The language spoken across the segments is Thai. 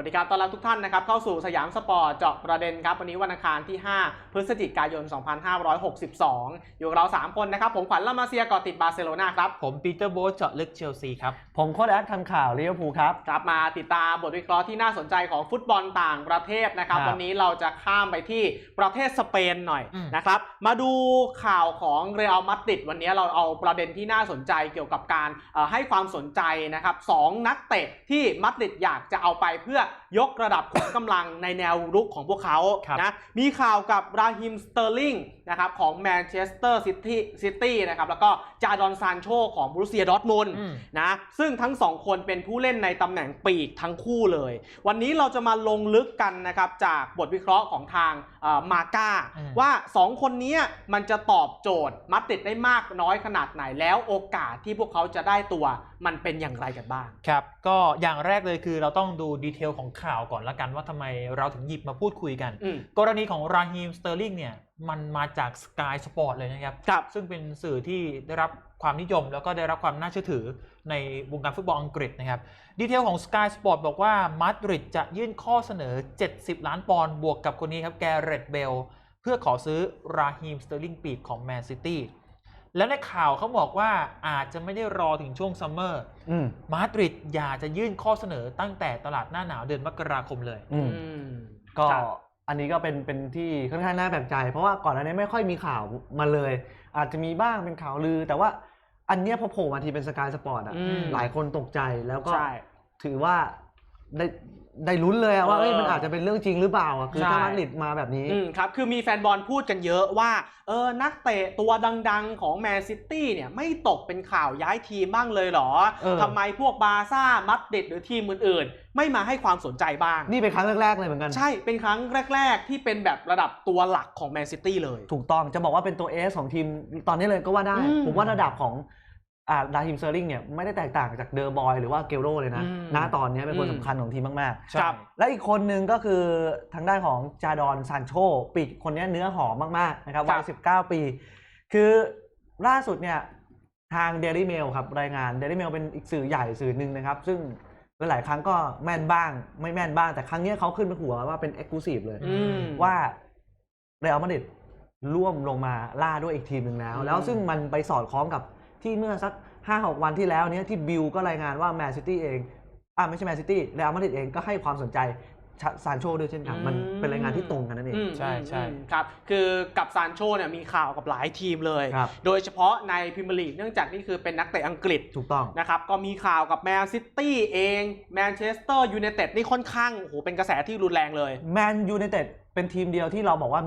สวัสดีครับ ต้อนรับทุกท่านนะครับ เข้าสู่สยามสปอร์ตเจาะประเด็นครับ วันนี้วันอังคารที่ 5 พฤศจิกายน 2562 อยู่กับเรา 3 คนนะครับ ผมขวัญละมาเซียก่อติดบาร์เซโลนาครับ ผมปีเตอร์โบ๊ทเจาะลึกเชลซีครับ ผมโค้ดแอดทำข่าวลิเวอร์พูลครับครับมาติดตามบทวิเคราะห์ที่น่าสนใจของฟุตบอลต่างประเทศนะครับครับวันนี้เราจะข้ามไปที่ประเทศสเปนหน่อยอืมนะครับ มาดูข่าวของเรอัลมาดริดวันนี้เราเอาประเด็นที่น่าสนใจเกี่ยวกับการเอ่อให้ความสนใจนะครับสองนักเตะที่มาดริดอยากจะเอาไปเพื่อยกระดับขุมกำลังในแนวรุกของพวกเขาครับนะมีข่าวกับราฮิมสเตอร์ลิงนะครับของแมนเชสเตอร์ซิตี้ซิตี้นะครับแล้วก็จาดอนซานโชของบรูเซียดอร์ทมุนด์อืมนะซึ่งทั้งสองคนเป็นผู้เล่นในตำแหน่งปีกทั้งคู่เลย วันนี้เราจะมาลงลึกกันนะครับจากบทวิเคราะห์ของทางมาก้าอืมว่า 2 คนนี้มันจะตอบโจทย์มัดติดได้มากน้อยขนาดไหนแล้วโอกาสที่พวกเขาจะได้ตัว มันเป็นอย่างไรกันบ้าง ครับ ก็อย่างแรกเลยคือเราต้องดูดีเทลของข่าวก่อนละกันว่าทำไมเราถึงหยิบมาพูดคุยกันอืมกรณีของราฮีมสเตอร์ลิงเนี่ยมันมาจาก Sky Sport เลยนะครับครับซึ่งเป็นสื่อที่ได้รับความนิยม แล้วก็ได้รับความน่าเชื่อถือในวงการฟุตบอลอังกฤษนะครับ ดีเทลของ Sky Sport บอกว่ามาดริดจะยื่นข้อเสนอ 70 ล้านปอนด์บวกกับคนนี้ครับแกเรตเบลเพื่อขอซื้อราฮีมสเตอร์ลิงปีกของแมนซิตี้ แล้วในข่าวเขาบอกว่าอาจจะไม่ได้รอถึงช่วงซัมเมอร์อืมมาดริดอยากจะยื่นข้อเสนอตั้งแต่ตลาดหน้าหนาวเดือนมกราคมเลยอืมอืมก็ครับอันนี้ก็เป็นเป็นที่ค่อนข้างน่าแปลกใจ เพราะว่าก่อนหน้านี้ไม่ค่อยมีข่าวมาเลย อาจจะมีบ้างเป็นข่าวลือ แต่ว่าอันเนี้ยพอโผล่มาทีเป็นสกายสปอร์ตอะอืมหลายคนตกใจแล้วก็ใช่ถือว่าได้ ได้ลุ้นเลยอะว่าเออเอ้ยมันอาจจะเป็นเรื่องจริงหรือเปล่าอะคือใช่ ถ้ามาดริดมาแบบนี้ อืมครับ คือมีแฟนบอลพูดกันเยอะว่า เออ นักเตะตัวดังๆของแมนซิตี้เนี่ย ไม่ตกเป็นข่าวย้ายทีมบ้างเลยเหรอ เออ ทำไมพวกบาร์ซ่า มัดดิดหรือทีมอื่นๆ ไม่มาให้ความสนใจบ้าง นี่เป็นครั้งแรกๆเลยเหมือนกัน ใช่ เป็นครั้งแรก ๆ ที่เป็นแบบระดับตัวหลักของแมนซิตี้เลย ถูกต้องจะบอกว่าเป็นตัวเอสของทีมตอนนี้เลยก็ว่าได้ อืมผมว่าระดับของอ่า ดาฮิมเซอร์ลิงเนี่ยไม่ได้แตกต่างจากเดอร์บอยหรือว่าเกลโรเลยนะอืมณตอนนี้เป็นคนอืมสำคัญของทีมมากครับๆและอีกคนหนึ่งก็คือทางด้านของจาดอนซานโชปีกคนนี้เนื้อหอมมากๆนะครับครัวับย19 ปี คือล่าสุดเนี่ยทางเดลี่เมลครับรายงานเดลี่เมลเป็นอีกสื่อใหญ่สื่อหนึ่งนะครับ ซึ่งหลายๆครั้งก็แม่นบ้าง ไม่แม่นบ้าง แต่ครั้งเนี้ยเขาขึ้นไปหัวว่าเป็นเอ็กซ์คลูซีฟเลยอืมว่าเรอัลมาดริดร่วมลงมาล่าด้วยอีกทีมหนึ่งแล้วอืมแล้วซึ่งมันไปสอดคล้องกับ ที่เมื่อสักห้าหกวันที่แล้วเนี้ยที่บิลก็รายงานว่าแมนซิตี้เองอ่าไม่ใช่แมนซิตี้เรอัลมาดริดเองก็ให้ความสนใจชซานโชด้วยเช่นกันมันเป็นรายงานที่ตรงกันนั่นเองอืมใช่ใช่อืมครับ คือกับซานโชเนี่ยมีข่าวกับหลายทีมเลยครับโดยเฉพาะในพรีเมียร์ลีกเนื่องจากนี่คือเป็นนักเตะอังกฤษถูกต้องนะครับก็มีข่าวกับแมนซิตี้เองแมนเชสเตอร์ยูไนเต็ดนี่ค่อนข้างโอ้โหเป็นกระแสที่รุนแรงเลยแมนยูไนเต็ดเป็นทีมเดียวที่เราบอกว่า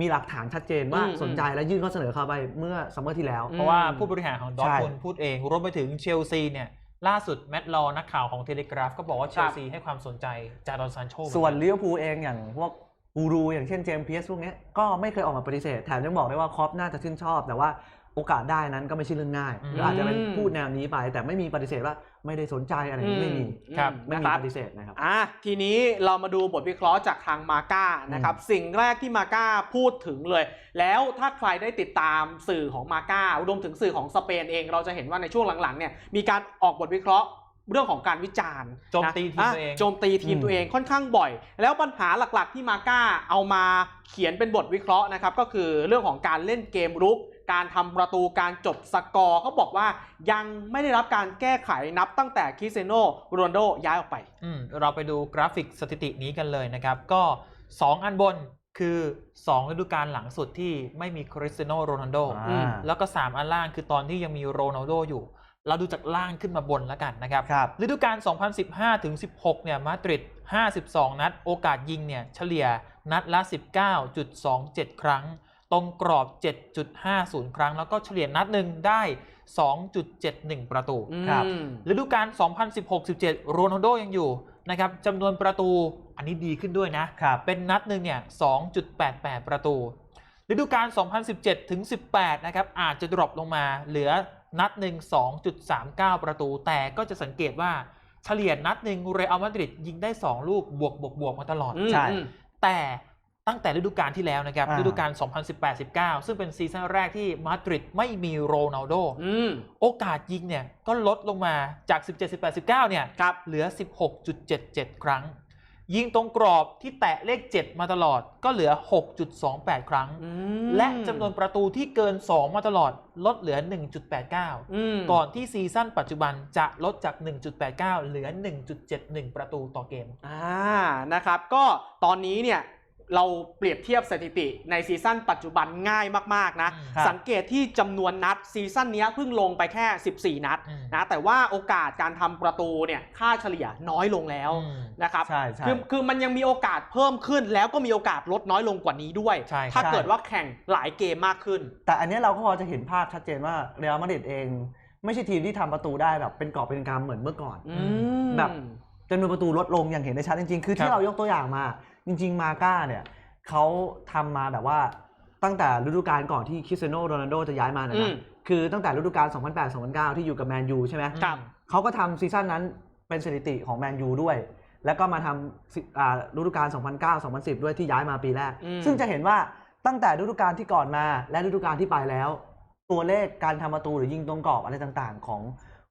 มีหลักฐานชัดเจนว่าอืม สนใจและยื่นข้อเสนอเข้าไปเมื่อซัมเมอร์ที่แล้วอืมเพราะว่าผู้บริหารของดอร์ใช่ทมุนด์พูดเองรวมไปถึงเชลซีเนี่ยล่าสุดแมตต์ลอนักข่าวของเทเลกราฟก็บอกว่าเชลซีให้ความสนใจจาดอนซานโชส่วนลิเวอร์พูลเองอย่างพวกกูรูอย่างเช่นเจมส์เพียสพวกเนี้ยก็ไม่เคยออกมาปฏิเสธ แถมยังบอกได้ว่าครอปน่าจะชื่นชอบ แต่ว่า โอกาสได้นั้นก็ไม่ใช่เรื่องง่ายหรืออาจจะเป็นพูดแนวนี้ไป แต่ไม่มีปฏิเสธว่าไม่ได้สนใจอะไรอย่างนี้ไม่มีครับอืไม่นะมีครับปฏิเสธนะครับอะทีนี้เรามาดูบทวิเคราะห์จากทางมาก้านะครับสิ่งแรกที่มาก้าพูดถึงเลย แล้วถ้าใครได้ติดตามสื่อของมาก้ารวมถึงสื่อของสเปนเอง เราจะเห็นว่าในช่วงหลังๆเนี่ยมีการออกบทวิเคราะห์เรื่องของการวิจารณ์โจมตีทีมนะตัวเองะโจมตีทีมอืมตัวเองค่อนข้างบ่อย แล้วปัญหาหลักๆ ที่มาก้าเอามาเขียนเป็นบทวิเคราะห์นะครับก็คือเรื่องของการเล่นเกมรุก การทำประตูการจบสกอร์เขาบอกว่ายังไม่ได้รับการแก้ไขนับตั้งแต่คริสเซโนโรนลโดย้ายออกไปอืมเราไปดูกราฟิกสถิตินี้กันเลยนะครับ ก็ 2 อันบนคือ 2 ฤดูกาลหลังสุดที่ไม่มีคริสเตียโนโรนัลโดอ่าแล้วก็ 3 อันล่างคือตอนที่ยังมีโรนัลโดอยู่ เราดูจากล่างขึ้นมาบนแล้วกันนะครับครับฤดูกาล 2015 ถึง 16 เนี่ยมาดริด 52 นัด โอกาสยิงเนี่ยเฉลี่ยนัดละ 19.27 ครั้ง ตรงกรอบ 7.50 ครั้ง แล้วก็เฉลี่ยนัดหนึ่งได้ 2.71 ประตูครับอืมฤดูกาล 2016-17 โรนัลโดยังอยู่นะครับจำนวนประตูอันนี้ดีขึ้นด้วยนะครับเป็นนัดหนึ่งเนี่ย 2.88 ประตู ฤดูกาล 2017 ถึง 18 นะครับ อาจจะดรอปลงมาเหลือนัดหนึ่ง 2.39 ประตู แต่ก็จะสังเกตว่าเฉลี่ยนัดหนึ่งเรอัลมาดริดยิงได้ 2 ลูกบวกบวกบวกมาตลอดอืมใช่อืมแต่ ตั้งแต่ฤดูกาลที่แล้วนะครับอ่า ฤดูกาล 2018-19 ซึ่งเป็นซีซั่นแรกที่มาดริดไม่มีโรนัลโด อืมโอกาสยิงเนี่ยก็ลดลงมาจาก 17 18 19 เนี่ย ครับ เหลือ 16.77 ครั้ง ยิงตรงกรอบที่แตะเลข 7 มาตลอดก็เหลือ 6.28 ครั้ง อืมและจำนวนประตูที่เกิน 2 มาตลอดลดเหลือ 1.89 อืมก่อนที่ซีซั่นปัจจุบันจะลดจาก 1.89 เหลือ 1.71 ประตูต่อเกม อ่านะครับ ก็ตอนนี้เนี่ย เราเปรียบเทียบสถิติในซีซั่นปัจจุบันง่ายมาก ๆ นะ ครับสังเกตที่จำนวนนัดซีซั่นเนี้ยเพิ่งลงไปแค่ 14 นัดอืม นะแต่ว่าโอกาสการทำประตูเนี่ยค่าเฉลี่ยน้อยลงแล้วอืมนะครับใช่ใช่ คือคือมันยังมีโอกาสเพิ่มขึ้น แล้วก็มีโอกาสลดน้อยลงกว่านี้ด้วย ใช่ถ้าใช่ เกิดว่าแข่งหลายเกมมากขึ้น แต่อันเนี้ยเราก็พอจะเห็นภาพชัดเจนว่าเรอัลมาดริดเอง ไม่ใช่ทีมที่ทำประตูได้แบบเป็นกอบเป็นกำเหมือนเมื่อก่อน อืม แบบ จำนวนประตูลดลงอย่างเห็นได้ชัดจริงๆ คือครัที่บเรายกตัวอย่างมา จริง ๆ มาก้าเนี่ยเขาทำมาแบบว่าตั้งแต่ฤดูกาลก่อนที่คริสเตียโนโรนัลโดจะย้ายมานะอืนะม คือตั้งแต่ฤดูกาล 2008-2009 ที่อยู่กับแมนยูใช่ไหมครับ เขาก็ทำซีซั่นนั้นเป็นสถิติของแมนยูด้วย แล้วก็มาทำซีอ่าฤดูกาล 2009-2010 ด้วยที่ย้ายมาปีแรก อืม ซึ่งจะเห็นว่าตั้งแต่ฤดูกาลที่ก่อนมาและฤดูกาลที่ไปแล้ว ตัวเลขการทำประตูหรือยิงตรงกรอบอะไรต่างๆ ของ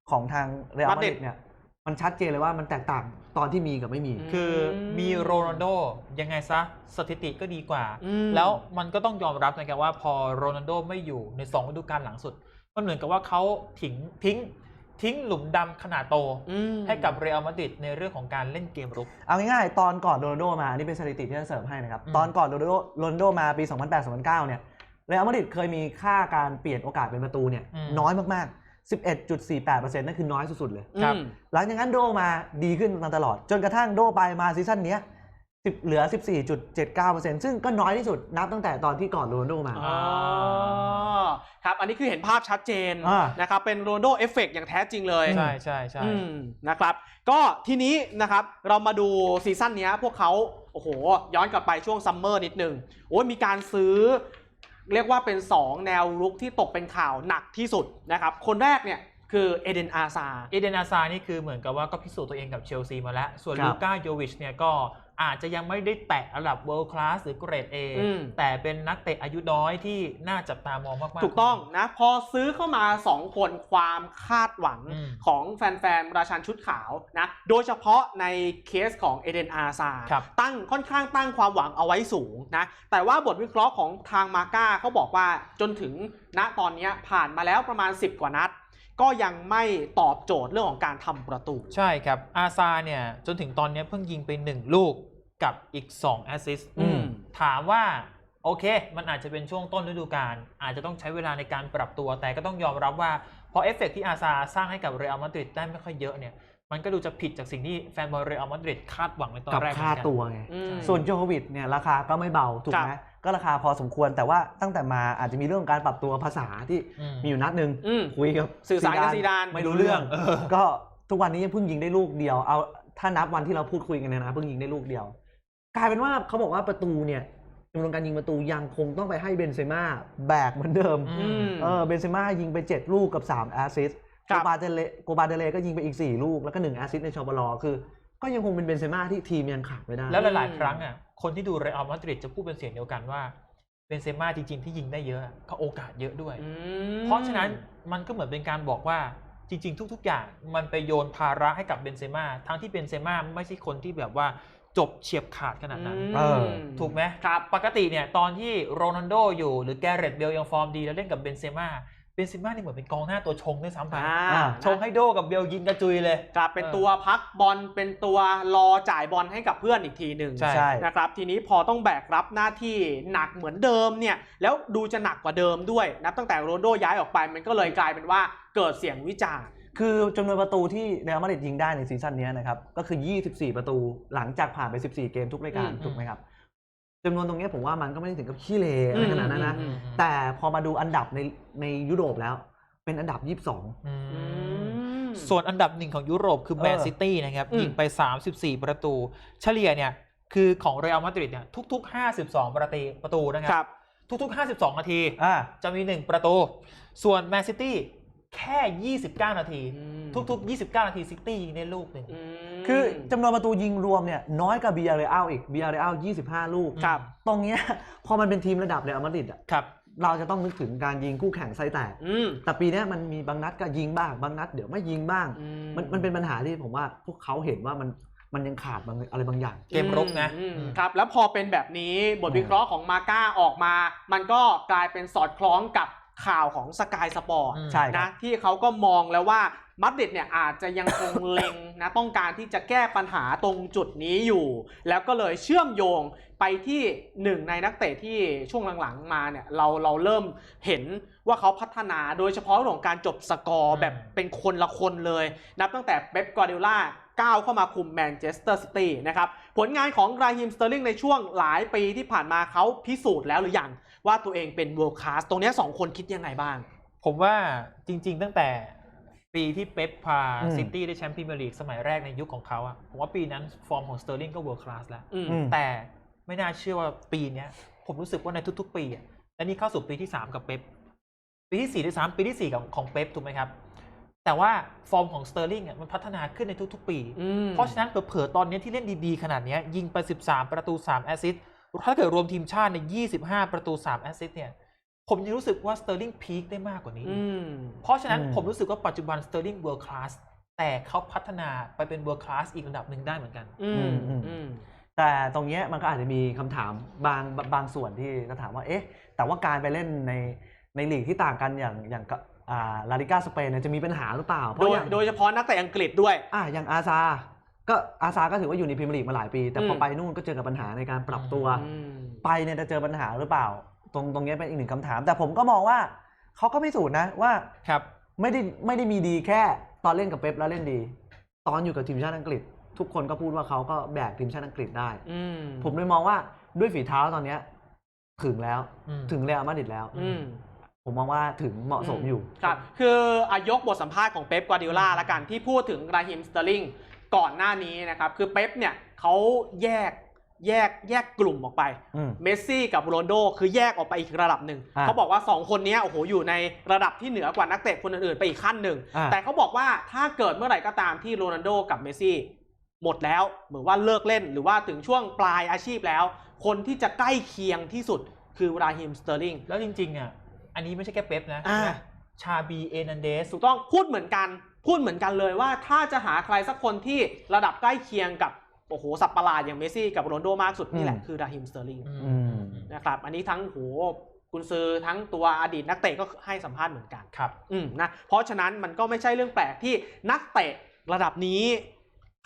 ของทางเรอัลมาดริดเนี่ย มันชัดเจนเลยว่ามันแตกต่างตอนที่มีกับไม่มีอืมคือมีโรนัลโดยังไงซะสถิติก็ดีกว่า อืม แล้วมันก็ต้องยอมรับนะครับว่าพอโรนัลโดไม่อยู่ใน2ฤดูกาลหลังสุด มันเหมือนกับว่าเขาทิ้งทิ้งทิ้งหลุมดำขนาดโต อืมให้กับเรอัลมาดริดในเรื่องของการเล่นเกมรุก เอาง่ายๆตอนก่อนโรนัลโดมาอันนี้เป็นสถิติที่จะเสริมให้นะครับ อืม ตอนก่อนโรนัลโดโรนัลโดมาปี 2008-2009 เนี่ยเรอัลมาดริดเคยมีค่าการเปลี่ยนโอกาสเป็นประตูเนี่ยน้อยมากๆ 11.48%นั่นคือน้อยสุดๆเลยครับอืมหลังจากนั้นโดมาดีขึ้นมาตลอด จนกระทั่งโดไปมาซีซั่นเนี้ย10เหลือ 14.79%ซึ่งก็น้อยที่สุดนับตั้งแต่ตอนที่ก่อนโรนัลโดมาอ๋อครับ อันนี้คือเห็นภาพชัดเจนอ่านะครับ เป็นโรนลโดเอฟเฟกอย่างแท้จริงเลย ใช่ใช่ใช่อืมนะครับ ก็ทีนี้นะครับเรามาดูซีซั่นเนี้ยพวกเขาโอ้โห ย้อนกลับไปช่วงซัมเมอร์นิดนึง โอ้ยมีการซื้อ เรียกว่าเป็น 2 แนวรุกที่ตกเป็นข่าวหนักที่สุดนะครับ คนแรกเนี่ยคือเอเดนอาซา เอเดนอาซานี่คือเหมือนกับว่าก็พิสูจน์ตัวเองกับเชลซีมาแล้ว ส่วนครับ ลูก้าโยวิชเนี่ยก็ อาจจะยังไม่ได้แตะระดับ world class หรือเกรด A อืมแต่เป็นนักเตะอายุน้อยที่น่าจับตามองมากๆ ถูกต้องนะ พอซื้อเข้ามา 2 คนความคาดหวังอืมของแฟนๆ ราชันชุดขาวนะ โดยเฉพาะในเคสของเอเดนอาซาครับตั้งค่อนข้างตั้งความหวังเอาไว้สูงนะ แต่ว่าบทวิเคราะห์ของทางมาก้าเขาบอกว่าจนถึงณตอนเนี้ยผ่านมาแล้วประมาณ 10 กว่านัด ก็ยังไม่ตอบโจทย์เรื่องของการทำประตู ใช่ครับ อาซาเนี่ยจนถึงตอนนี้เพิ่งยิงไป 1 ลูกกับอีก 2 แอสซิสต์อืม ถามว่า โอเค มันอาจจะเป็นช่วงต้นฤดูกาลอาจจะต้องใช้เวลาในการปรับตัว แต่ก็ต้องยอมรับว่า พอเอฟเฟกต์ที่อาซาสร้างให้กับเรอัลมาดริดได้ไม่ค่อยเยอะเนี่ย มันก็ดูจะผิดจากสิ่งที่แฟนบอลเรอัลมาดริดคาดหวังในตอนกับแรกเหมืค่าอนกัน ตัวไง อืม ส่วนโจโควิดเนี่ยราคาก็ไม่เบา ถูกไหมครับ ก็ราคาพอสมควรแต่ว่าตั้งแต่มาอาจจะมีเรื่องของการปรับตัวภาษาที่อืมมีอยู่นัดหนึ่งอืมคุยกับสื่อสารกับซีดานไม่รู้เรื่องเออก็ทุกวันนี้ยังเพิ่งยิงได้ลูกเดียวเอาถ้านับวันที่เราพูดคุยกันเนี่ยนะเพิ่งยิงได้ลูกเดียว กลายเป็นว่าเขาบอกว่าประตูเนี่ยจำนวนการยิงประตูยังคงต้องไปให้เบนเซม่าแบกเหมือนเดิมอืมเออเบนเซม่ายิงไป 7 ลูกกับ3แอสซิสต์ครัโกบบาเดเลโกบาเดเลก็ยิงไปอีก 4 ลูกแล้วก็1แอสซิสต์ในชอปลอคือ ก็ยังคงเป็นเบนเซม่าที่ทีมยังขาดไม่ได้ แล้วหลาย ๆ ครั้งอะ คนที่ดูเรอัลมาดริดจะพูดเป็นเสียงเดียวกันว่าเบนเซม่าจริง ๆ ที่ยิงได้เยอะเขาโอกาสเยอะด้วยอืมเพราะฉะนั้นมันก็เหมือนเป็นการบอกว่าจริง ๆ ทุก ๆ อย่างมันไปโยนภาระให้กับเบนเซม่าทั้งที่เบนเซม่าไม่ใช่คนที่แบบว่าจบเฉียบขาดขนาดนั้นเออถูกไหมครับปกติเนี่ยตอนที่โรนัลโดอยู่หรือแกเรตเบลยังฟอร์มดีแล้วเล่นกับเบนเซม่า เบนเซม่านี่เหมือนเป็นกองหน้าตัวชงด้วยซ้ำไปอ่าอ่า ชงให้โดกับเบลยิงกระจุยเลย กลับเป็นตัวพักบอลเป็นตัวรอจ่ายบอลให้กับเพื่อนอีกทีหนึ่งใช่ใช่ นะครับทีนี้พอต้องแบกรับหน้าที่หนักเหมือนเดิมเนี่ยแล้วดูจะหนักกว่าเดิมด้วยนับตั้งแต่โรนลโดย้ายออกไปมันก็เลยกลายเป็นว่าเกิดเสียงวิจารณ์ คือจำนวนประตูที่เรอัลมาดริดยิงได้ในซีซั่นนี้นะครับ ก็คือ 24 ประตูหลังจากผ่านไป 14 เกมทุกรายการอืม ถูกไหมครับ จำนวนตรงนี้ผมว่ามันก็ไม่ได้ถึงกับขี้เลอะไรขนาดนั้นนะ อืมแต่พอมาดูอันดับในในยุโรปแล้ว เป็นอันดับ 22อืมอืม ส่วนอันดับหนึ่งของยุโรปคือเออแมนซิตี้นะครับอืม ยิงไป 34 ประตู เฉลี่ยเนี่ยคือของเรอัลมาดริดเนี่ยทุก ๆ 52 ประตูประตูนะคครัรับบทุก ๆ 52 นาที อ่า จะมี 1 ประตู ส่วนแมนซิตี้แค่ 29 นาทีอืมทุกๆ 29 นาทีซิตี้ยิงได้ลูกหนึ่งมคือจำนวนประตูยิงรวมเนี่ยน้อยกว่าบีอาร์เรอัลอีกบีอาร์เรอัล25 ลูกครับตรงเนี้ยพอมันเป็นทีมระดับเรอัลมาดริดอะครับเราจะต้องนึกถึงการยิงคู่แข่งไส้แตกอืมแต่ปีเนี้ยมันมีบางนัดก็ยิงบ้าง บางนัดเดี๋ยวไม่ยิงบ้างอืมันมันเป็นปัญหาที่ผมว่าพวกเขาเห็นว่ามันมันยังขาดบางอะไรบางอย่าง เกมรุกนะอืมอืมครับ แล้วพอเป็นแบบนี้บทวิเคราะห์ของมาก้าออกมา มันก็กลายเป็นสอดคล้องกับ ข่าวของสกายสปอร์ตอืมใช่ครันะบที่เขาก็มองแล้วว่ามัดริดเนี่ยอาจจะยังคงเล็งนะต้องการที่จะแก้ปัญหาตรงจุดนี้อยู่ แล้วก็เลยเชื่อมโยงไปที่หนึ่งในนักเตะที่ช่วงหลังๆมาเนี่ยเราเราเริ่มเห็นว่าเขาพัฒนาโดยเฉพาะเรื่องของการจบสกอร์อืมแบบเป็นคนละคนเลย นับตั้งแต่เป๊ปกวาร์ดิโอลาก้าวเข้ามาคุมแมนเชสเตอร์ซิตี้นะครับ ผลงานของราฮิมสเตอร์ลิงในช่วงหลายปีที่ผ่านมาเขาพิสูจน์แล้วหรือยัง ว่าตัวเองเป็น world class ตรงเนี้ยสองคนคิดยังไงบ้าง ผมว่าจริง ๆ ตั้งแต่ปีที่เป๊ปพาอืมซิตี้ได้แชมป์พรีเมียร์ลีกสมัยแรกในยุคของเขาอะผมว่าปีนั้นฟอร์มของสเตอร์ลิงก็เวิร์คลาสแล้วอืมอืมแต่ไม่น่าเชื่อว่าปีเนี้ยผมรู้สึกว่าในทุกๆ ปีอะและนี่เข้าสู่ปีที่ 3 กับเป๊ปปีที่4ด้วยซ้ำปีที่ 4 ของของเป๊ปถูกไหมครับ แต่ว่าฟอร์มของสเตอร์ลิงอะมันพัฒนาขึ้นในทุกๆ ปีอืมเพราะฉะนั้นเผลอๆตอนนี้ที่เล่นดีๆ ขนาดเนี้ยยิงไป 13 ประตู 3 แอสซิสต์ ถ้าเกิดรวมทีมชาติใน 25 ประตู 3 แอสซิสต์เนี่ย ผมยังรู้สึกว่าสเตอร์ลิงพีคได้มากกว่านี้อืมเพราะฉะนั้นอืมผมรู้สึกว่าปัจจุบันสเตอร์ลิงเวิร์คลาสแต่เขาพัฒนาไปเป็นเวิร์คลาสอีกระดับหนึ่งได้เหมือนกันอืมอืมอืมแต่ตรงเนี้ยมันก็อาจจะมีคำถามบางบางบางส่วนที่จะถามว่าเอ๊ะ แต่ว่าการไปเล่นในในลีกที่ต่างกันอย่างอย่างกับอ่าลาลิก้าสเปนเนี่ยจะมีปัญหาหรือเปล่าเพโดราะยอย่างโดยเฉพาะนักเตะอังกฤษด้วย อ่าอย่างอาซา ก็อาซาก็ถือว่าอยู่ในพรีเมียร์ลีกมาหลายปี แต่พอมไปนู่นก็เจอกับปัญหาในการปรับตัวอืมไปเนี่ยจะเจอปัญหาหรือเปล่า ตรงตรงเนี้ยเป็นอีกหนึ่งคำถาม แต่ผมก็มองว่าเขาก็พิสูจน์นะว่าครับไม่ได้ไม่ได้มีดีแค่ตอนเล่นกับเป๊ปแล้วเล่นดี ตอนอยู่กับทีมชาติอังกฤษ ทุกคนก็พูดว่าเขาก็แบกทีมชาติอังกฤษได้อืมผมเลยมองว่าด้วยฝีเท้าตอนเนี้ยถึงแล้วอืมถึงเรอัลมาดริดแล้วอืมผมมองว่าถึงเหมาะสมอยู่ ครับ คืออายกบทสัมภาษณ์ของเป๊ปกวาร์ดิโอลาละกันที่พูดถึงราฮิมสเตอร์ลิง ก่อนหน้านี้นะครับคือเป๊ปเนี่ยเขาแยกแยกแยกกลุ่มออกไป อืม เมสซี่กับโรนลโดคือแยกออกไปอีกระดับหนึ่งอ่าเขาบอกว่า 2 คนเนี้ยโอ้โหอยู่ในระดับที่เหนือกว่านักเตะคนอื่นๆไปอีกขั้นหนึ่ง อ่า แต่เขาบอกว่าถ้าเกิดเมื่อไหร่ก็ตามที่โรนัลโดกับเมสซี่หมดแล้วเหมือนว่าเลิกเล่นหรือว่าถึงช่วงปลายอาชีพแล้ว คนที่จะใกล้เคียงที่สุดคือราฮิมสเตอร์ลิง แล้วจริงๆอะอันนี้ไม่ใช่แค่เป๊ปนะอ่านะชาบีเอนันเดส ถูกต้องพูดเหมือนกัน พูดเหมือนกันเลยว่าถ้าจะหาใครสักคนที่ระดับใกล้เคียงกับโอ้โหสับประหลาดอย่างเมสซี่กับโรนลโดมากสุดนี่แหละอืมคือราฮิมสเตอร์ลิงอืมนะครับอันนี้ทั้งโหกุนซือทั้งตัวอดีตนักเตะก็ให้สัมภาษณ์เหมือนกันครับอืมนะเพราะฉะนั้นมันก็ไม่ใช่เรื่องแปลกที่นักเตะระดับนี้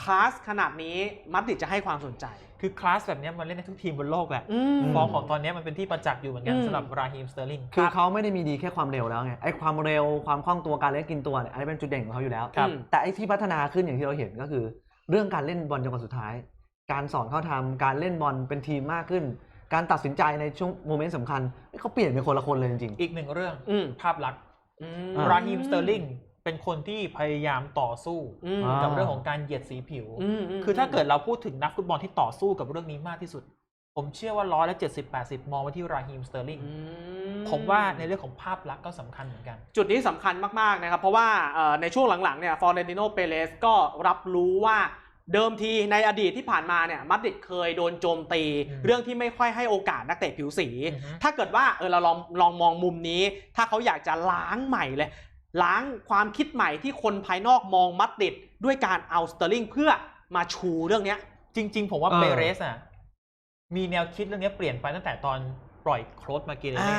คลาสขนาดนี้มัดดิดจะให้ความสนใจ คือคลาสแบบเนี้ยมันเล่นได้ทุกทีมบนโลกแหละอืมฟอร์มของตอนเนี้ยมันเป็นที่ประจักษ์อยู่เหมือนกันอืม สำหรับราฮีมสเตอร์ลิง คือเขาไม่ได้มีดีแค่ความเร็วแล้วไงไอ้ความเร็วความคล่องตัวการเล่นกินตัวเนี่ยอันนี้เป็นจุดเด่นของเขาอยู่แล้ว ครับแต่ไอ้ที่พัฒนาขึ้นอย่างที่เราเห็นก็คือ เรื่องการเล่นบอลจังหวะสุดท้าย การสอนเข้าทำการเล่นบอลเป็นทีมมากขึ้น การตัดสินใจในช่วงโมเมนต์สำคัญเขาเปลี่ยนเป็นคนละคนเลยจริง อีกหนึ่งเรื่องอืมภาพลักษณ์อืมอ่าราฮีมสเตอร์ลิง เป็นคนที่พยายามต่อสู้อืมอ่ากับเรื่องของการเหยียดสีผิวมมคือถ้าเกิดเราพูดถึงนักฟุตบอลที่ต่อสู้กับเรื่องนี้มากที่สุด ผมเชื่อว่าร้อยละเจ็ดสิบแปดสิบมองไปที่ราฮีมสเตอร์ลิงอืผมว่าในเรื่องของภาพลักษณ์ก็สำคัญเหมือนกัน จุดนี้สำคัญมาก ๆ นะครับ เพราะว่าเอ่อในช่วงหลัง ๆ เนี่ยฟอร์เรนติโนเปเรสก็รับรู้ว่าเดิมทีในอดีตที่ผ่านมาเนี่ยมัดริดเคยโดนโจมตีอืมเรื่องที่ไม่ค่อยให้โอกาสนักเตะผิวสีอือฮึถ้าเกิดว่าเออเราลองลองมองมุมนี้ ถ้าเขาอยากจะล้างใหม่เลย ล้างความคิดใหม่ที่คนภายนอกมองมัดริดด้วยการเอาสเตอร์ลิงเพื่อมาชูเรื่องเนี้ย จริง ๆ ผมว่าเออเปเรสอะมีแนวคิดเรื่องนี้เปลี่ยนไปตั้งแต่ตอนปล่อยโครสมาเกเรอ่าเล่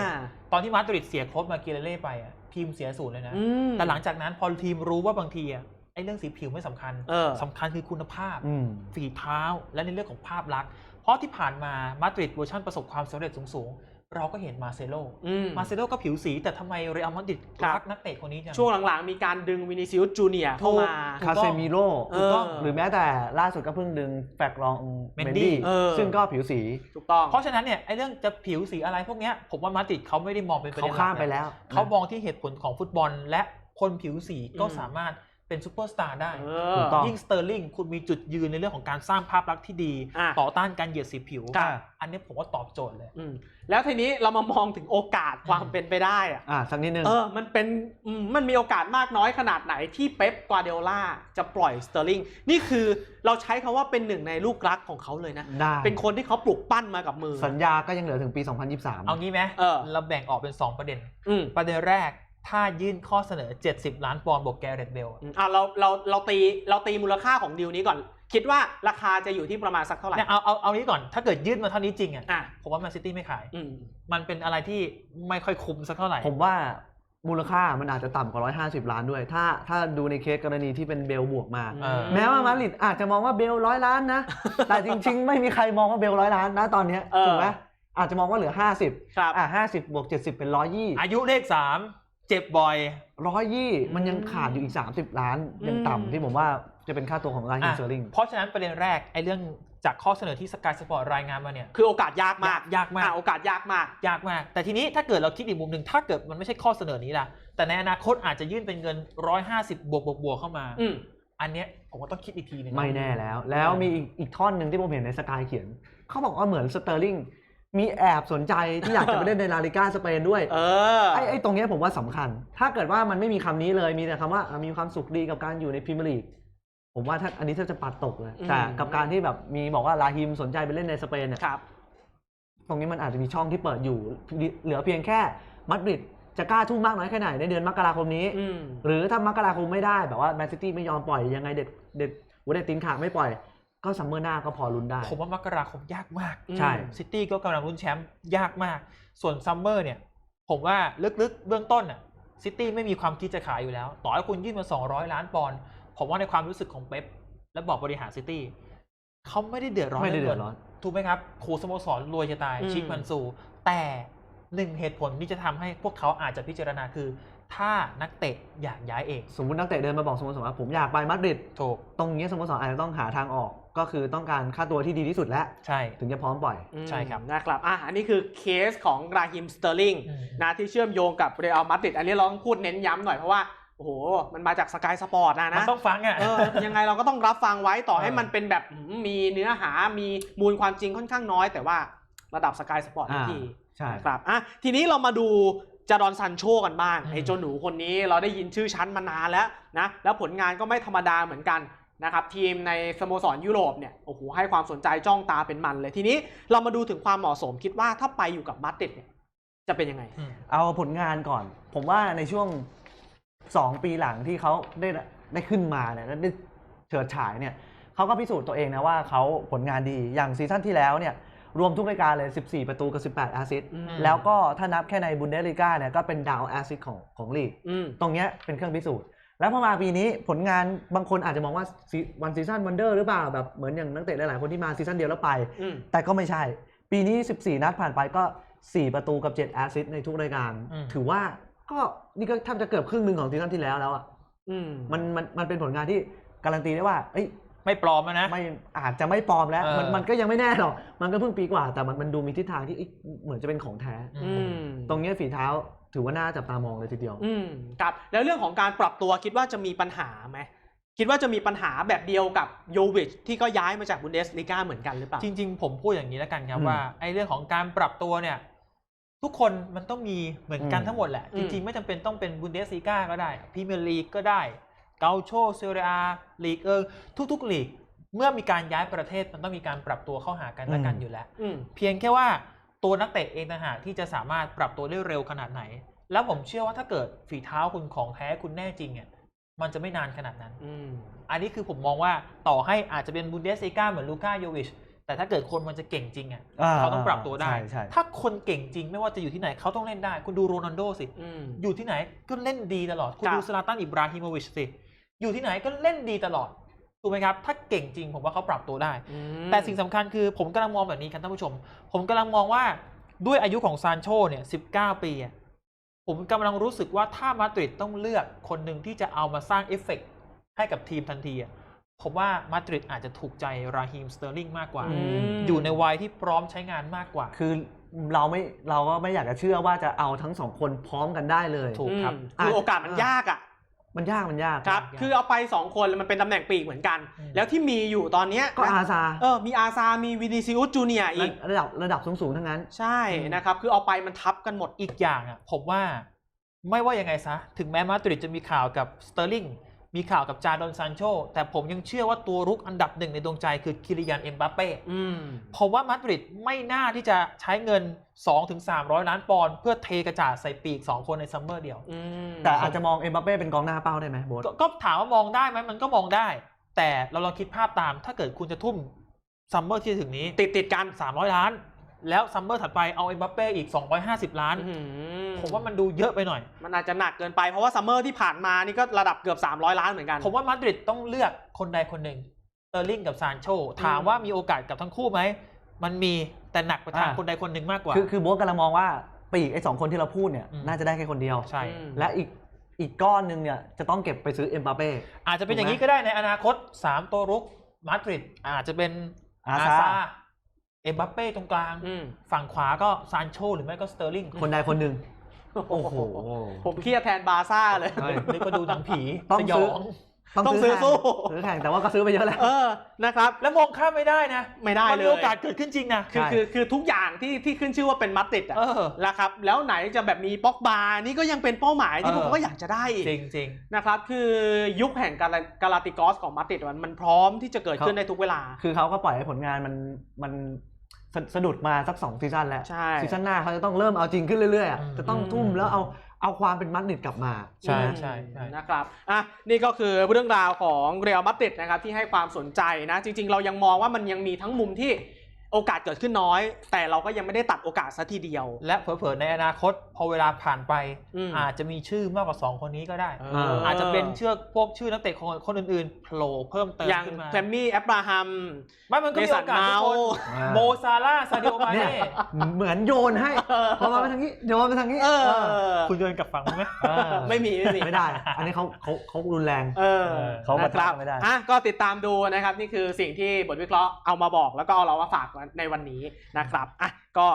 ตอนที่มาดริดเสียโครสมาเกเรเล่ไปอะทีมเสียศูนย์เลยนะอืมแต่หลังจากนั้นพอทีมรู้ว่าบางทีอะไอ้เรื่องสีผิวไม่สำคัญเออสำคัญคือคุณภาพๆอืมฝีเท้าและในเรื่องของภาพลักษณ์เพราะที่ผ่านมามาดริดเวอร์ชันประสบความสำเร็จสูงๆ เราก็เห็นมาเซโลอืมมาเซโลก็ผิวสีแต่ทำไมเรอัลมาดริดครับรักนักเตะคนนี้จัง ช่วงหลังๆ มีการดึงวินิซิอุสจูเนียร์เข้ามาถูกคาเซมิโร่เออถูกต้องหรือแม้แต่ล่าสุดก็เพิ่งดึงแฟกลองเมเมนนดี้ดี้เออซึ่งก็ผิวสี ถูกต้อง เพราะฉะนั้นเนี่ยไอ้เรื่องจะผิวสีอะไรพวกเนี้ยผมว่ามาดริดเขาไม่ได้มองเป็นประเขาเด็นหลักข้ามไปนะแล้ว เขามองที่เหตุผลของฟุตบอลและคนผิวสีก็อืมสามารถ เป็นซูเปอร์สตาร์ได้ เอถูอกต้อง ยิ่งสเตอร์ลิงคุณมีจุดยืนในเรื่องของการสร้างภาพลักษณ์ที่ดี อะต่อต้านการเหยียดสีผิว ครับ อันนี้ผมว่าตอบโจทย์เลย อืมแล้วทีนี้เรามามองถึงโอกาสความเป็นไปได้อะอ่าสักนิดนึง เออมันเป็นอืมมันมีโอกาสมากน้อยขนาดไหนที่เป๊ปกวาเดโอล่าจะปล่อยสเตอร์ลิงนี่คือเราใช้คำว่าเป็นหนึ่งในลูกรักของเขาเลยนะ ได้ เป็นคนที่เขาปลุกปั้นมากับมือ สัญญาก็ยังเหลือถึงปี 2023 เอางี้ไหมเออ เราแบ่งออกเป็น 2 ประเด็น อืมประเด็นแรก ถ้ายื่นข้อเสนอ 70 ล้านปอนด์บวกแกเรตเบลอืมอะเราเราเราตีเราตีมูลค่าของดีลนี้ก่อน คิดว่าราคาจะอยู่ที่ประมาณสักเท่าไหร่เนี่ยเอาเอาเอานี้ก่อนถ้าเกิดยื่นมาเท่านี้จริงอะอะผมว่าแมนซิตี้ไม่ขายอืมมันเป็นอะไรที่ไม่ค่อยคุ้มสักเท่าไหร่ ผมว่ามูลค่ามันอาจจะต่ำกว่า 150 ล้านด้วย ถ้าถ้าดูในเคสกรณีที่เป็นเบลบวกมาเออแม้ว่ามาดริดอาจจะมองว่าเบลร้อยล้านนะ แต่จริง ๆ ไม่มีใครมองว่าเบลร้อยล้านนะตอนเนี้ยเออถูกไหมอาจจะมองว่าเหลือ 50 ครับ อะ50 บวก 70 เป็น 120 อายุเลขสาม เจ็บบ่อย120มันยังขาดอยู่อีก 30 ล้านยังอืมต่ำที่ผมว่าจะเป็นค่าตัวของไลน์ฮิอะมเซอร์ลิงเพราะฉะนั้นประเด็นแรกไอ้เรื่องจากข้อเสนอที่สกายสปอร์ตรายงานมาเนี่ยคือโอกาสยากมากยากมากอะโอกาสยากมากยากมาก แต่ทีนี้ถ้าเกิดเราคิดอีกมุมหนึ่งถ้าเกิดมันไม่ใช่ข้อเสนอนี้ล่ะ แต่ในอนาคตอาจจะยื่นเป็นเงิน 150 บวกบวกบวกเข้ามาอืมอันเนี้ยผมว่าต้องคิดอีกทีหนึงไม่แน่แล้ว แล้วมีอีกอีกท่อนหนึ่งที่ผมเห็นในสกายเขียน เขาบอกว่าเหมือนสเตอร์ลิง มีแอบสนใจที่อยากจะไปเล่นในลาลิก้าสเปนด้วย เออ ไอ้ไอ้ตรงเนี้ยผมว่าสำคัญ ถ้าเกิดว่ามันไม่มีคำนี้เลยมีแต่คำว่าอะมีความสุขดีกับการอยู่ในพรีเมียร์ลีกผมว่าถ้าอันนี้ถ้าจะปัดตกเลยอืม แต่กับการที่แบบมีบอกว่าลาฮิมสนใจไปเล่นในสเปนเนี่ยครับ ตรงนี้มันอาจจะมีช่องที่เปิดอยู่ เหลือเพียงแค่มาดริดจะกล้าทุ่มมากน้อยแค่ไหนในเดือนมกราคมนี้ อืม หรือถ้ามกราคมไม่ได้แบบว่าแมนซิตี้ไม่ยอมปล่อยยังไงเด็ดเด็ดหัวเด็ดตีนขาดไม่ปล่อย ก็ซัมเมอร์หน้าก็พอลุ้นได้ ผมว่ามกราคมยากมากใช่ซิตี้ก็กำลังลุ้นแชมป์ยากมาก ส่วนซัมเมอร์เนี่ย ผมว่าลึกๆเบื้องต้นน่ะซิตี้ไม่มีความคิดจะขายอยู่แล้ว ต่อให้คุณยื่นมา 200 ล้านปอนด์ผมว่าในความรู้สึกของเป๊ปและบอกบริหารซิตี้เขาไม่ได้เดือดร้อนไม่ได้เดือดงร้อนถูกไหมครับโคสโมสรรวยจะตายอืมชิคมันซู แต่หนึ่งเหตุผลที่จะทำให้พวกเขาอาจจะพิจารณาคือ ถ้านักเตะอยากย้ายเอง สมมตินักเตะเดินมาบอกสโมสรว่าผมอยากไปมาดริดถูกตรงนี้สโมสรอาจจะต้องหาทางออก ก็คือต้องการค่าตัวที่ดีที่สุดแล้ว ใช่ ถึงจะพร้อมปล่อย ใช่ครับนะครับอะอันนี้คือเคสของราฮิมสเตอร์ลิงอืมนะที่เชื่อมโยงกับเรอัลมาดริดอันนี้เราต้องพูดเน้นย้ำหน่อยเพราะว่าโอ้โห มันมาจากสกายสปอร์ตนะมันนะ ต้องฟังอะเออยังไงเราก็ต้องรับฟังไว้ต่อให้เออมันเป็นแบบหืมมีเนื้อหา มีมูลความจริงค่อนข้างน้อย แต่ว่าระดับสกายสปอร์ตอ่าทีใช่นะครับอะทีนี้เรามาดูจารอนซันโชกันบ้างอืมไอ้เจ้าหนูคนนี้เราได้ยินชื่อชั้นมานานแล้วนะ แล้วผลงานก็ไม่ธรรมดาเหมือนกัน นะครับทีมในสโมสรยุโรปเนี่ยโอ้โหให้ความสนใจจ้องตาเป็นมันเลยทีนี้เรามาดูถึงความเหมาะสมคิดว่าถ้าไปอยู่กับมาดริดเนี่ยจะเป็นยังไงอืมเอาผลงานก่อน ผมว่าในช่วงสองปีหลังที่เขาได้ได้ขึ้นมาเนี่ยแล้วได้เฉิดฉายเนี่ยเขาก็พิสูจน์ตัวเองนะว่าเขาผลงานดีอย่างซีซั่นที่แล้วเนี่ยรวมทุกรายการเลย 14 ประตูกับ 18 แอสซิสต์อืมแล้วก็ถ้านับแค่ในบุนเดสลีกาเนี่ยก็เป็นดาวแอสซิสต์ของของลีกอืมตรงเนี้ยเป็นเครื่องพิสูจน์ แล้วพอมาปีนี้ผลงานบางคนอาจจะมองว่าวันซีซั่นวันเดอร์หรือเปล่าแบบเหมือนอย่างนักเตะหลายๆคนที่มาซีซั่นเดียวแล้วไปอืมแต่ก็ไม่ใช่ ปีนี้ 14 นัดผ่านไปก็ 4 ประตูกับ 7 แอสซิสต์ในทุกรายการอืมถือว่าก็นี่ก็แทบจะเกือบครึ่งหนึ่งของซีซั่นที่แล้วแล้วอะอืมมันมันมันเป็นผลงานที่การันตีได้ว่าเอ้ยไม่ปลอมอะนะไม่อาจจะไม่ปลอมแล้วเออมันมันก็ยังไม่แน่หรอกมันก็เพิ่งปีกว่า แต่มันมันดูมีทิศทางที่เอ้ยเหมือนจะเป็นของแท้อืมตรงเนี้ยฝีเท้า ถือว่าน่าจับตามองเลยทีเดียว อืมครับแล้วเรื่องของการปรับตัวคิดว่าจะมีปัญหาไหมคิดว่าจะมีปัญหาแบบเดียวกับโยวิชที่ก็ย้ายมาจากบุนเดสลีกาเหมือนกันหรือเปล่า จริง ๆ ผมพูดอย่างนี้แล้วกันครับอืมว่าไอ้เรื่องของการปรับตัวเนี่ย ทุกคนมันต้องมีเหมือนกันอืม ทั้งหมดแหละ อืจม ริง ๆ ไม่จำเป็นต้องเป็นบุนเดสลีกาก็ได้พรีเมียร์ลีกก็ได้เกาโชเซเรียลีกเออทุกๆลีก เมื่อมีการย้ายประเทศมันต้องมีการปรับตัวเข้าหากันและกันอืมอยู่แล้ว อืม เพียงแค่ว่า ตัวนักเตะเองต่างหากที่จะสามารถปรับตัวได้เร็วขนาดไหน แล้วผมเชื่อว่าถ้าเกิดฝีเท้าคุณของแท้คุณแน่จริงอะมันจะไม่นานขนาดนั้น อืมอันนี้คือผมมองว่าต่อให้อาจจะเป็นบุนเดสลีกาเหมือนลูก้าโยวิช แต่ถ้าเกิดคนมันจะเก่งจริงอะอ่าเขาต้องปรับตัวได้ ใช่ใช่ถ้าคนเก่งจริงไม่ว่าจะอยู่ที่ไหนเขาต้องเล่นได้ คุณดูโรนัลโดสิ อืม อยู่ที่ไหนก็เล่นดีตลอด คุณครับดูซลาตันอิบราฮิโมวิชสิ อยู่ที่ไหนก็เล่นดีตลอด ถูกไหมครับ ถ้าเก่งจริงผมว่าเขาปรับตัวได้อืมแต่สิ่งสำคัญคือผมกำลังมองแบบนี้ครับท่านผู้ชม ผมกำลังมองว่าด้วยอายุของซานโชเนี่ย19ปีอะผมกำลังรู้สึกว่าถ้ามาดริดต้องเลือกคนหนึ่งที่จะเอามาสร้างเอฟเฟกต์ให้กับทีมทันทีอะผมว่ามาดริดอาจจะถูกใจราฮิมสเตอร์ลิงมากกว่าอืมอยู่ในวัยที่พร้อมใช้งานมากกว่า คือเราไม่เราก็ไม่อยากจะเชื่อว่าจะเอาทั้งสองคนพร้อมกันได้เลยถูกครับอืมคือโอกาสมันยากอะ มันยากมันยากครับยากคือเอาไปสองคนแล้วมันเป็นตำแหน่งปีกเหมือนกันอืมแล้วที่มีอยู่ตอนเนี้ยก็อาซาเออมีอาซา มีวินิซิอุสจูเนียร์อีกระดับระดับสูงๆทั้งนั้น ใช่อืมนะครับ คือเอาไปมันทับกันหมดอีกอย่างอะผมว่า ไม่ว่ายังไงซะ ถึงแม้มาดริดจะมีข่าวกับสเตอร์ลิง มีข่าวกับจาดอนซานโช แต่ผมยังเชื่อว่าตัวรุกอันดับหนึ่งในดวงใจคือคิริยันเอ็มบัปเป้อืมผมว่ามาดริดไม่น่าที่จะใช้เงิน 2-300 ล้านปอนด์เพื่อเทกระจาดใส่ปีก 2 คนในซัมเมอร์เดียวอืมแต่อาจจะมองเอ็มบัปเป้เป็นกองหน้าเป้าได้ไหมโบ๊ทก็ก็ถามว่ามองได้ไหมมันก็มองได้แต่แต่เราลองคิดภาพตามถ้าเกิดคุณจะทุ่มซัมเมอร์ที่จะถึงนี้ ติดติดๆกัน300 ล้าน แล้วซัมเมอร์ถัดไปเอาเอ็มบัปเป้อีก 250 ล้านอื้อหือผมว่ามันดูเยอะไปหน่อย มันอาจจะหนักเกินไปเพราะว่าซัมเมอร์ที่ผ่านมานี่ก็ระดับเกือบ 300 ล้านเหมือนกัน ผมว่ามาดริดต้องเลือกคนใดคนหนึ่งเตอร์ลิงกับซานโช ถามว่ามีโอกาสกับทั้งคู่ไหม มันมีแต่หนักไปทางอ่าคนใดคนหนึ่งมากกว่า คือคือโบ๊ทกำลังมองว่าปีกไอ้สองคนที่เราพูดเนี่ยอืมน่าจะได้แค่คนเดียวใช่อืมและอีกอีกก้อนหนึ่งเนี่ยจะต้องเก็บไปซื้อเอ็มบาเป้อาจจะเป็นอย่างนี้ถูกไหมก็ได้ในอนาคต 3 ตัวรุกมาดริดอาจจะเป็นอาอาซาซา เอ็มบัปเป้ตรงกลางอืมฝั่งขวาก็ซานโชหรือไม่ก็สเตอร์ลิงคนใดคนหนึ่งโอ้โห ผมเครียดแทนบาร์ซ่าเลยเฮ้ยนึกว่าดูหนังผีต้องสยซื้อองต้องซื้อแข่งสู้ซื้อแข่งแต่ว่าก็ซื้อไปเยอะแล้วเออนะครับ แล้วมองข้ามไม่ได้นะ ไม่ได้มันเลมียโอกาสเกิดขึ้นจริงนะคือใช่คือคือทุกอย่างที่ที่ขึ้นชื่อว่าเป็นมัดติดอะเออนะครับแล้วไหนจะแบบมีป็อกบานี่ก็ยังเป็นเป้าหมายที่เอพอวกเขาก็อยากจะได้อีกจริงจริงนะครับคือยุคแห่งกาลากาลาติกอสของมาดริดมันมันพร้อมที่จะเกิดขึ้นได้ทุกเวลา คือเขาก็ปล่อยให้ผลงานมันมัน สะสะดุดมาสักสองซีซั่นแล้วใช่ ซีซั่นหน้าเขาจะต้องเริ่มเอาจริงขึ้นเรื่อยๆอะอืม จะต้องทุ่มแล้วเอาเอาความเป็นมัดริดกลับมา ใช่อืมใช่ใช่ นะครับอะนี่ก็คือเรื่องราวของเรอัลมาดริดนะครับที่ให้ความสนใจนะ จริง ๆ เรายังมองว่ามันยังมีทั้งมุมที่ โอกาสเกิดขึ้นน้อย แต่เราก็ยังไม่ได้ตัดโอกาสซะทีเดียว และเผลอๆในอนาคตพอเวลาผ่านไป อืม อาจจะมีชื่อมากกว่า 2 คนนี้ก็ได้ เอาจจะเป็นเชือกพวกชื่อนักเตะคนคนอื่นๆโผล่เพิ่มเติมอย่างขึ้นมาแทมมี่แอบราฮัมไม่มันก็มีโอกาสทุกคนอ่าโมซาร่าห์ซาดิโอมาเนี่เน่ยเหมือนโยนให้พอมาไปทางนี้โยนไปทางนี้เออเออคุณโยนกลับฝั่งไหมเออไม่มีไม่มีไม่ได้ อันนี้เขาเขาเขารุนแรง เออเขาปะนะทะครับไม่ได้ อะก็ติดตามดูนะครับ นี่คือสิ่งที่บทวิเคราะห์เอามาบอกแล้วก็เอาเรามาฝากในวันนี้นะครับอะก็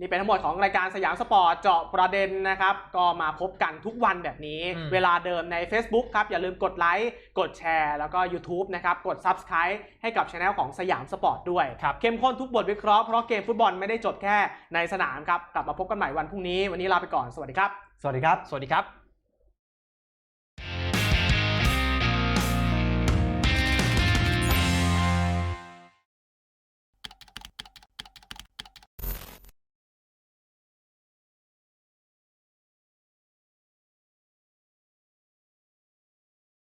นี่เป็นทั้งหมดของรายการสยามสปอร์ตเจาะประเด็นนะครับ ก็มาพบกันทุกวันแบบนี้อืมเวลาเดิมใน Facebook ครับ อย่าลืมกดไลค์กดแชร์ แล้วก็ YouTube นะครับ กด Subscribe ให้กับช anel ของสยามสปอร์ตด้วยครับเข้มข้นทุกบทวิเคราะห์เพราะเกมฟุตบอลไม่ได้จบแค่ในสนามครับ กลับมาพบกันใหม่วันพรุ่งนี้ วันนี้ลาไปก่อนสวัสดีครับ สวัสดีครับ สวัสดีครับ